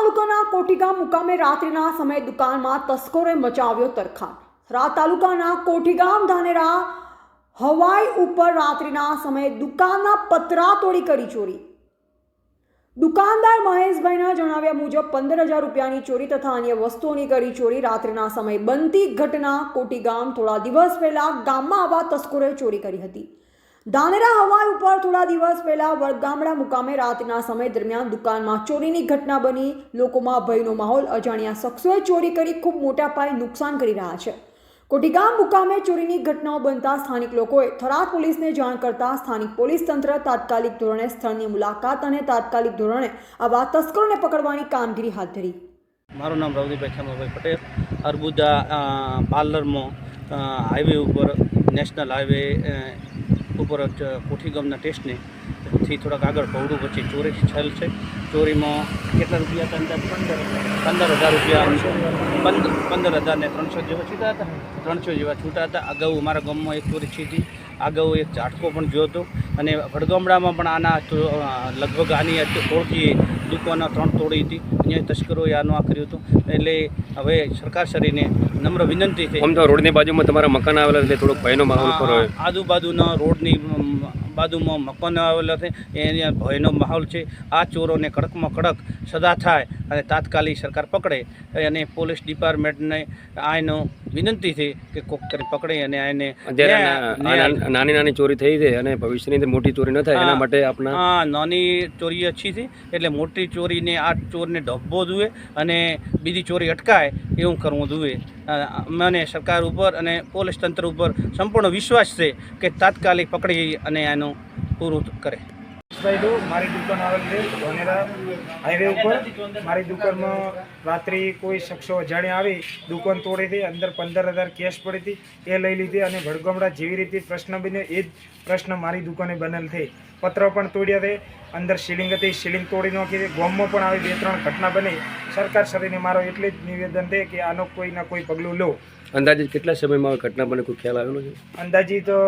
તાલુકાના કોઠીગામ મુકામે રાત્રિના સમયે દુકાનમાં તસ્કરોએ મચાવ્યો તરખા રા તાલુકાના કોઠીગામ ધાનેરા હવાઈ ઉપર રાત્રિના સમયે દુકાનના પતરા તોડી કરી ચોરી. દુકાનદાર મહેશભાઈના જણાવ્યા મુજબ પંદર હજાર રૂપિયાની ચોરી તથા અન્ય વસ્તુઓની કરી ચોરી રાત્રિના સમયે બનતી ઘટના કોટીગામ થોડા દિવસ પહેલા ગામમાં આવા તસ્કરોએ ચોરી કરી હતી. ધાનેરા હવાઈ ઉપર થોડા દિવસ પહેલા વડગામડા મુકામે રાતના સમય દરમિયાન દુકાનમાં ચોરીની ઘટના બની. લોકોમાં ભયનો માહોલ, અજાણ્યા શખ્સોએ ચોરી કરી ખૂબ મોટા પાયે નુકસાન કરી રહ્યા છે. કોટીગામ મુકામે ચોરીની ઘટનાઓ બનતા સ્થાનિક લોકોએ થરાદ પોલીસને જાણ કરતા સ્થાનિક પોલીસ તંત્ર તાત્કાલિક ધોરણે સ્થળની મુલાકાત અને તાત્કાલિક ધોરણે આવા તસ્કરોને પકડવાની કામગીરી હાથ ધરી. મારું નામ રવદીભાઈ ખેમાભાઈ પટેલ. અર્બુદા પાર્લરમાં હાઈવે ઉપર નેશનલ હાઈવે ઉપર જ કોઠીગામના ટેસ્ટને થી થોડાક આગળ પવડું પછી ચોરી થયેલ છે. ચોરીમાં કેટલા રૂપિયા હતા અંદાજ? પંદર હજાર. રૂપિયા પંદર પંદર હજારને ત્રણસો જેવા છૂટા હતા. ત્રણસો જેવા છૂટા હતા. અગાઉ અમારા ગામમાં એક ચોરી હતી. અગાઉ એક ઝાટકો પણ જોયો હતો. અને વડગામડામાં પણ આના લગભગ આની ઓળખી દુકાનો ત્રણ તોડી હતી. અહીંયા તસ્કરોએ આનું આ કર્યું હતું. એટલે હવે સરકારશ્રીને નમ્ર વિનંતી છે. આમ તો રોડની બાજુમાં તમારા મકાન આવેલા એટલે થોડોક ભયનો માહોલ પર આજુબાજુના રોડની બાજુમાં મકાનો આવેલા છે. એને ભયનો માહોલ છે. આ ચોરોને કડકમાં કડક સજા થાય અને તાત્કાલિક સરકાર પકડે. અને પોલીસ ડિપાર્ટમેન્ટને આનો વિનંતી છે કે કોક કરી પકડે અને આને નાન- નાની ચોરી થઈ છે અને ભવિષ્યની મોટી ચોરી ન થાય એના માટે આપણા હા નાની ચોરી અચ્છી છે એટલે મોટી ચોરીને આ ચોરને ઢબવો જુએ અને બીજી ચોરી અટકાય એવું કરવું જોઈએ મને સરકાર ઉપર અને પોલીસ તંત્ર ઉપર સંપૂર્ણ વિશ્વાસ છે કે તાત્કાલિક પકડી અને આનું પૂરું કરે. ભાઈ તો મારી દુકાન આવેલી છે ધોનેરા હાઈવે ઉપર. મારી દુકાનમાં રાત્રે કોઈ શખ્સો અજાણ્યા આવી, દુકાન તોડી હતી, અંદર પંદર હજાર કેશ પડી હતી, એ લઈ લીધી અને ભડગમડા જેવી રીતે પ્રશ્ન બન્યો, એ જ પ્રશ્ન મારી દુકાને બનેલ થઈ પત્ર પણ તોડ્યા છે, અંદર સીલિંગ હતી સીલિંગ તોડી નાખી હતી ગોમમાં પણ આવી બે ત્રણ ઘટના બની. સરકાર શ્રીને મારો એટલે જ નિવેદન છે કે આનો કોઈ ના કોઈ પગલું લો. અંદાજે કેટલા સમયમાં ઘટના બને? કોઈ ખ્યાલ આવેલો છે? અંદાજી તો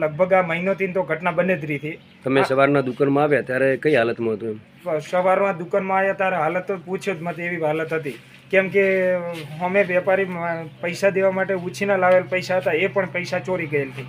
લગભગ આ મહિનોથી તો ઘટના બને જ રહી તમે સવારના દુકાનમાં આવ્યા ત્યારે કઈ હાલતમાં હતું એમ? સવારમાં દુકાનમાં આવ્યા ત્યારે હાલત તો પૂછ્યો જ મત એવી હાલત હતી. કેમ કે અમે વેપારી પૈસા દેવા માટે ઉછીના લાવેલ પૈસા હતા એ પણ પૈસા ચોરી ગયેલ હતી.